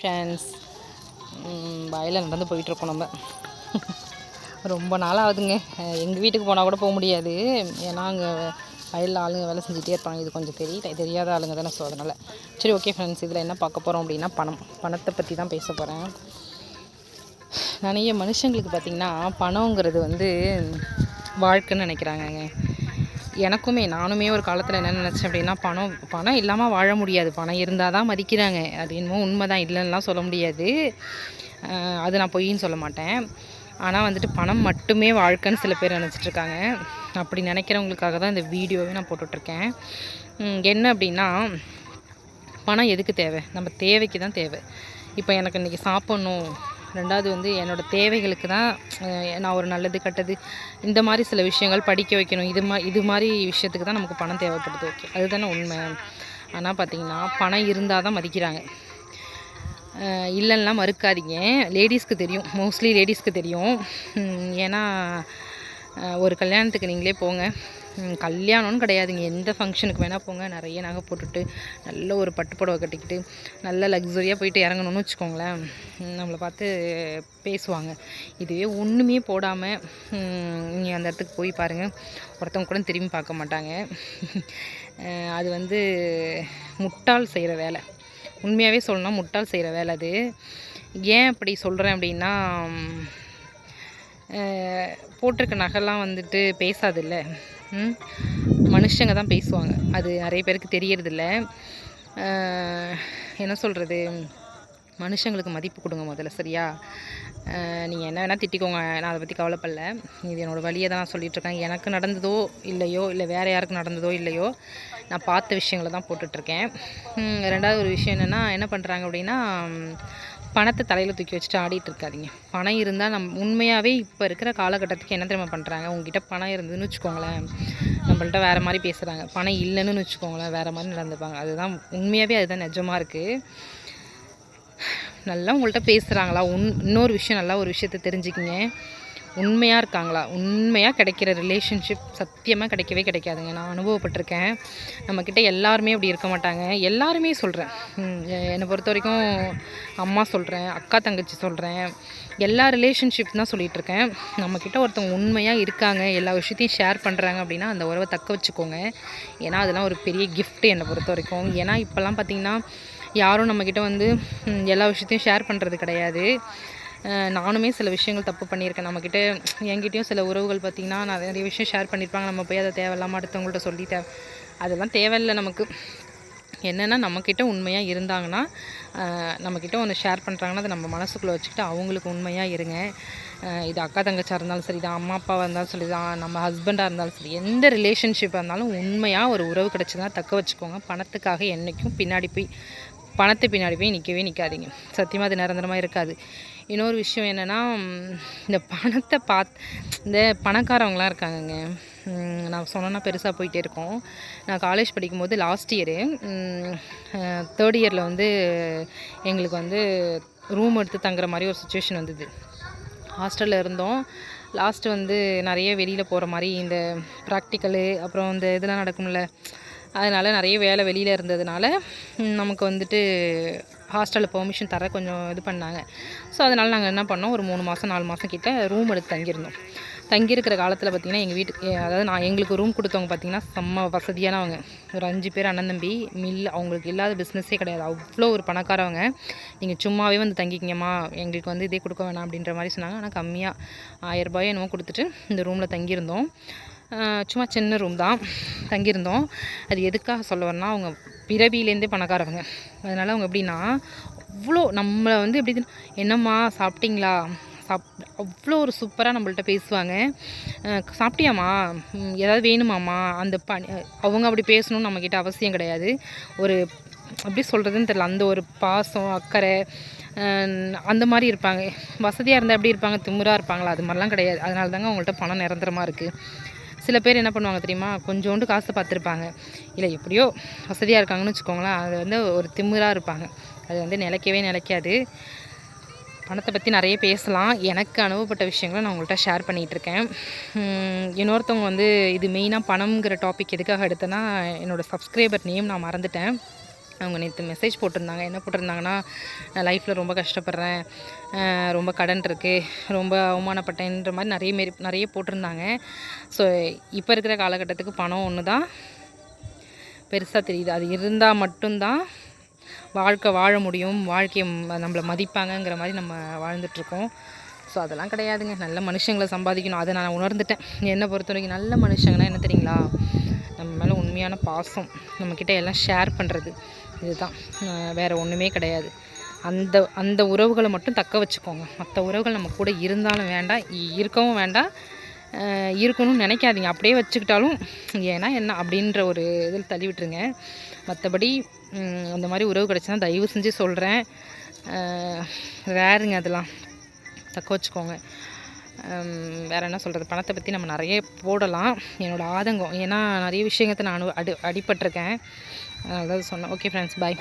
Friends வயலில் நடந்து போயிட்டுருக்கோம் நம்ம. ரொம்ப நாள் ஆகுதுங்க எங்கள் வீட்டுக்கு போனால் கூட போக முடியாது. ஏன்னா அங்கே வயலில் ஆளுங்க வேலை செஞ்சுட்டே இருப்பாங்க. இது கொஞ்சம் தெரியல தெரியாத ஆளுங்க தானே ஸோ அதனால். சரி ஓகே ஃப்ரெண்ட்ஸ் இதில் என்ன பார்க்க போகிறோம் அப்படின்னா பணம். பணத்தை பற்றி தான் பேச போகிறேன் நிறைய மனுஷங்களுக்கு பார்த்திங்கன்னா பணங்கிறது வந்து வாழ்க்கைன்னு நினைக்கிறாங்கங்க. எனக்குமே நானுமே ஒரு காலத்தில் என்ன நினச்சேன் அப்படின்னா பணம் பணம் இல்லாமல் வாழ முடியாது. பணம் இருந்தால் தான் மதிக்கிறாங்க. அது என்னமோ உண்மை தான் இல்லைன்னுலாம் சொல்ல முடியாது. அது நான் பொய்ன்னு சொல்ல மாட்டேன். ஆனால் வந்துட்டு பணம் மட்டுமே வாழ்க்கைன்னு சில பேர் நினச்சிட்ருக்காங்க அப்படி நினைக்கிறவங்களுக்காக தான் இந்த வீடியோவே நான் போட்டுட்ருக்கேன். என்ன அப்படின்னா பணம் எதுக்கு தேவை? நம்ம தேவைக்கு தான் தேவை. இப்போ எனக்கு இன்றைக்கி சாப்பிட்ணும். ரெண்டாவது வந்து என்னோடய தேவைகளுக்கு தான் நான் ஒரு நல்லது கெட்டது இந்த மாதிரி சில விஷயங்கள் படிக்க வைக்கணும் இது மா இது மாதிரி விஷயத்துக்கு தான் நமக்கு பணம் தேவைப்படுது. ஓகே அதுதானே உண்மை. ஆனால் பார்த்திங்கன்னா பணம் இருந்தால் தான் மதிக்கிறாங்க. இல்லைன்னா மறுக்காதீங்க. லேடிஸ்க்கு தெரியும். மோஸ்ட்லி லேடிஸ்க்கு தெரியும். ஏன்னா ஒரு கல்யாணத்துக்கு நீங்களே போங்க. கல்யாணம்னு கிடையாதுங்க. எந்த ஃபங்க்ஷனுக்கு வேணால் போங்க. நிறைய நகை போட்டுட்டு நல்ல ஒரு பட்டு புடவை கட்டிக்கிட்டு நல்ல லக்ஸரியாக போயிட்டு இறங்கணும்னு வச்சுக்கோங்களேன். நம்மளை பார்த்து பேசுவாங்க. இதுவே ஒன்றுமே போடாமல் நீங்கள் அந்த இடத்துக்கு போய் பாருங்கள் ஒருத்தவங்க கூட திரும்பி பார்க்க மாட்டாங்க. அது வந்து முட்டாள் செய்கிற வேலை. உண்மையாகவே சொல்லணும் முட்டாள் செய்கிற வேலை அது. ஏன் அப்படி சொல்கிறேன் அப்படின்னா போட்டிருக்க நகைலாம் வந்துட்டு பேசாதில்ல. மனுஷங்க தான் பேசுவாங்க. அது நிறைய பேருக்கு தெரியறதில்ல. என்ன சொல்கிறது மனுஷங்களுக்கு மதிப்பு கொடுங்க முதல்ல சரியா? நீங்கள் என்ன வேணால் திட்டிக்கோங்க. நான் அதை பற்றி கவலைப்படல. இது என்னோடய வழியை தான் நான் சொல்லிகிட்ருக்கேன் எனக்கு நடந்ததோ இல்லையோ இல்லை வேறு யாருக்கு நடந்ததோ இல்லையோ நான் பார்த்த விஷயங்களை தான் போட்டுட்ருக்கேன் ரெண்டாவது ஒரு விஷயம் என்னென்னா என்ன பண்ணுறாங்க அப்படின்னா பணத்தை தலையில் தூக்கி வச்சுட்டு ஆடிட்டு இருக்காதீங்க. பணம் இருந்தால் நம் உண்மையாகவே இப்போ இருக்கிற காலகட்டத்துக்கு என்ன தெரியுமா பண்ணுறாங்க உங்ககிட்ட பணம் இருந்ததுன்னு வச்சுக்கோங்களேன். நம்மள்ட்ட வேறு மாதிரி பேசுகிறாங்க பணம் இல்லைன்னு வச்சுக்கோங்களேன். வேறு மாதிரி நடந்துப்பாங்க. அதுதான் உண்மையாகவே அதுதான் நிஜமாக இருக்குது நல்லா உங்கள்கிட்ட பேசுகிறாங்களா உன் இன்னொரு விஷயம் நல்லா ஒரு விஷயத்த தெரிஞ்சுக்கிங்க. உண்மையாக இருக்காங்களா? உண்மையாக கிடைக்கிற ரிலேஷன்ஷிப் சத்தியமாக கிடைக்கவே கிடைக்காதுங்க. நான் அனுபவப்பட்டிருக்கேன். நம்மக்கிட்ட எல்லாருமே அப்படி இருக்க மாட்டாங்க. எல்லாருமே சொல்கிறேன் என்னை பொறுத்த வரைக்கும் அம்மா சொல்கிறேன் அக்கா தங்கச்சி சொல்கிறேன் எல்லா ரிலேஷன்ஷிப் தான் சொல்லிகிட்ருக்கேன் நம்மக்கிட்ட ஒருத்தவங்க உண்மையாக இருக்காங்க எல்லா விஷயத்தையும் ஷேர் பண்ணுறாங்க அப்படின்னா அந்த உறவை தக்க வச்சுக்கோங்க. ஏன்னா அதெல்லாம் ஒரு பெரிய கிஃப்ட்டு என்னை பொறுத்த வரைக்கும். ஏன்னா இப்போல்லாம் பார்த்திங்கன்னா யாரும் நம்மக்கிட்ட வந்து எல்லா விஷயத்தையும் ஷேர் பண்ணுறது கிடையாது. நானுமே சில விஷயங்கள் தப்பு பண்ணியிருக்கேன். நம்மக்கிட்ட என்கிட்டயும் சில உறவுகள் பார்த்திங்கன்னா நான் நிறைய விஷயம் ஷேர் பண்ணியிருப்பாங்க. நம்ம போய் அதை தேவையில்லாமல் அடுத்தவங்கள்ட்ட சொல்லிட்டேன் அதெல்லாம் தேவையில்லை நமக்கு. என்னென்னா நம்மக்கிட்ட உண்மையாக இருந்தாங்கன்னா நம்மக்கிட்ட ஒன்று ஷேர் பண்ணுறாங்கன்னா அதை நம்ம மனசுக்குள்ளே வச்சுக்கிட்டு அவங்களுக்கு உண்மையாக இருங்க. இது அக்கா தங்கச்சியாக இருந்தாலும் சரி தான் அம்மா அப்பாவாக இருந்தாலும் சரி தான் நம்ம ஹஸ்பண்டாக இருந்தாலும் சரி எந்த ரிலேஷன்ஷிப்பாக இருந்தாலும் உண்மையாக ஒரு உறவு கிடச்சதுன்னா தக்க வச்சுக்கோங்க. பணத்துக்காக என்றைக்கும் பின்னாடி போய் பணத்தை பின்னாடி போய் நிற்கவே நிற்காதீங்க சத்தியமாக அது நிரந்தரமாக இருக்காது. இன்னொரு விஷயம் என்னென்னா இந்த பணத்தை பாத் இந்த பணக்காரவங்களாம் இருக்காங்கங்க. நான் சொன்னேன்னா பெருசாக போயிட்டே இருக்கோம். நான் காலேஜ் படிக்கும்போது லாஸ்ட் இயரு தேர்ட் இயரில் வந்து எங்களுக்கு வந்து ரூம் எடுத்து தங்குற மாதிரி ஒரு சுச்சுவேஷன் வந்தது. ஹாஸ்டலில் இருந்தோம். லாஸ்ட்டு வந்து நிறைய வெளியில் போகிற மாதிரி இந்த ப்ராக்டிக்கலு அப்புறம் இந்த இதெல்லாம் நடக்கும்ல. அதனால் நிறைய வேலை வெளியில் இருந்ததுனால நமக்கு வந்துட்டு ஹாஸ்டலில் பெர்மிஷன் தர கொஞ்சம் இது பண்ணாங்க. ஸோ அதனால் நாங்கள் என்ன பண்ணோம்? ஒரு மூணு மாதம் நாலு மாதம் கிட்ட ரூம் எடுத்து தங்கியிருந்தோம். தங்கியிருக்கிற காலத்தில் பார்த்திங்கன்னா எங்கள் வீட்டுக்கு அதாவது நான் எங்களுக்கு ரூம் கொடுத்தவங்க பார்த்திங்கன்னா செம்ம வசதியானவங்க. ஒரு அஞ்சு பேர் அண்ணன் தம்பி மில் அவங்களுக்கு இல்லாத பிஸ்னஸே கிடையாது. அவ்வளோ ஒரு பணக்காரவங்க. நீங்கள் சும்மாவே வந்து தங்கிக்கிங்கம்மா எங்களுக்கு வந்து இதே கொடுக்க வேணாம் அப்படின்ற மாதிரி சொன்னாங்க. ஆனால் கம்மியாக ஆயிரரூபாயோ என்னமோ கொடுத்துட்டு இந்த ரூமில் தங்கியிருந்தோம். சும்மா சின்ன ரூம் தான். தங்கியிருந்தோம். அது எதுக்காக சொல்ல வரேன்னா அவங்க பிறவியிலேருந்தே பணக்காரவங்க. அதனால் அவங்க எப்படின்னா அவ்வளோ நம்மளை வந்து எப்படி என்னம்மா சாப்பிட்டீங்களா? சாப் அவ்வளோ ஒரு சூப்பராக நம்மள்ட்ட பேசுவாங்க. சாப்பிட்டியாம்மா? ஏதாவது வேணுமாம்மா? அந்த பணி அவங்க அப்படி பேசணும்னு நம்மக்கிட்ட அவசியம் கிடையாது. ஒரு எப்படி சொல்கிறதுன்னு தெரில அந்த ஒரு பாசம் அக்கறை அந்த மாதிரி இருப்பாங்க. வசதியாக இருந்தால் எப்படி இருப்பாங்க? திமுறாக இருப்பாங்களா? அது மாதிரிலாம் கிடையாது. அதனால தாங்க அவங்கள்ட்ட பணம் நிரந்தரமாக இருக்குது சில பேர் என்ன பண்ணுவாங்க தெரியுமா? கொஞ்சோண்டு காசு பார்த்துருப்பாங்க. இல்லை எப்படியோ வசதியாக இருக்காங்கன்னு வச்சுக்கோங்களேன். அது வந்து ஒரு திமிராக இருப்பாங்க. அது வந்து நிலைக்கவே நிலைக்காது. பணத்தை பற்றி நிறைய பேசலாம். எனக்கு அனுபவப்பட்ட விஷயங்களை நான் உங்கள்கிட்ட ஷேர் பண்ணிகிட்ருக்கேன் இன்னொருத்தவங்க வந்து இது மெயினாக பணம்ங்கிற டாபிக் எதுக்காக எடுத்தேன்னா என்னோடய சப்ஸ்கிரைபர் நேம் நான் மறந்துட்டேன். அவங்க நேற்று மெசேஜ் போட்டிருந்தாங்க. என்ன போட்டிருந்தாங்கன்னா நான் லைஃப்பில் ரொம்ப கஷ்டப்படுறேன். ரொம்ப கடன் இருக்குது ரொம்ப அவமானப்பட்டேன்ற மாதிரி நிறைய மாரி நிறைய போட்டிருந்தாங்க. ஸோ இப்போ இருக்கிற காலகட்டத்துக்கு பணம் ஒன்று தான் பெருசாக தெரியுது. அது இருந்தால் மட்டும்தான் வாழ்க்கை வாழ முடியும். வாழ்க்கையை ம- நம்மளை மதிப்பாங்கங்கிற மாதிரி நம்ம வாழ்ந்துட்டுருக்கோம். ஸோ அதெல்லாம் கிடையாதுங்க. நல்ல மனுஷங்களை சம்பாதிக்கணும். அதை நான் உணர்ந்துட்டேன். என்னை பொறுத்த வரைக்கும் நல்ல மனுஷங்கன்னா என்ன தெரியுங்களா? நம்ம மேலே உண்மையான பாசம். நம்மக்கிட்ட எல்லாம் ஷேர் பண்ணுறது இதுதான். வேறு ஒன்றுமே கிடையாது. அந்த அந்த உறவுகளை மட்டும் தக்க வச்சுக்கோங்க. மற்ற உறவுகள் நம்ம கூட இருந்தாலும் வேண்டாம் இ- இருக்கவும் வேண்டாம் இருக்கணும்னு நினைக்காதீங்க. அப்படியே வச்சுக்கிட்டாலும் ஏன்னா என்ன அப்படின்ற ஒரு இதில் தள்ளி விட்டுருங்க மற்றபடி அந்த மாதிரி உறவு கிடச்சினா தயவு செஞ்சு சொல்கிறேன் வேறுங்க அதெல்லாம். தக்க வச்சுக்கோங்க. வேறு என்ன சொல்கிறது பணத்தை பற்றி நம்ம நிறைய போடலாம். என்னோடய ஆதங்கம். ஏன்னா நிறைய விஷயத்தை நான் அடி அடிபட்டிருக்கேன் அதாவது சொன்னேன். Okay friends bye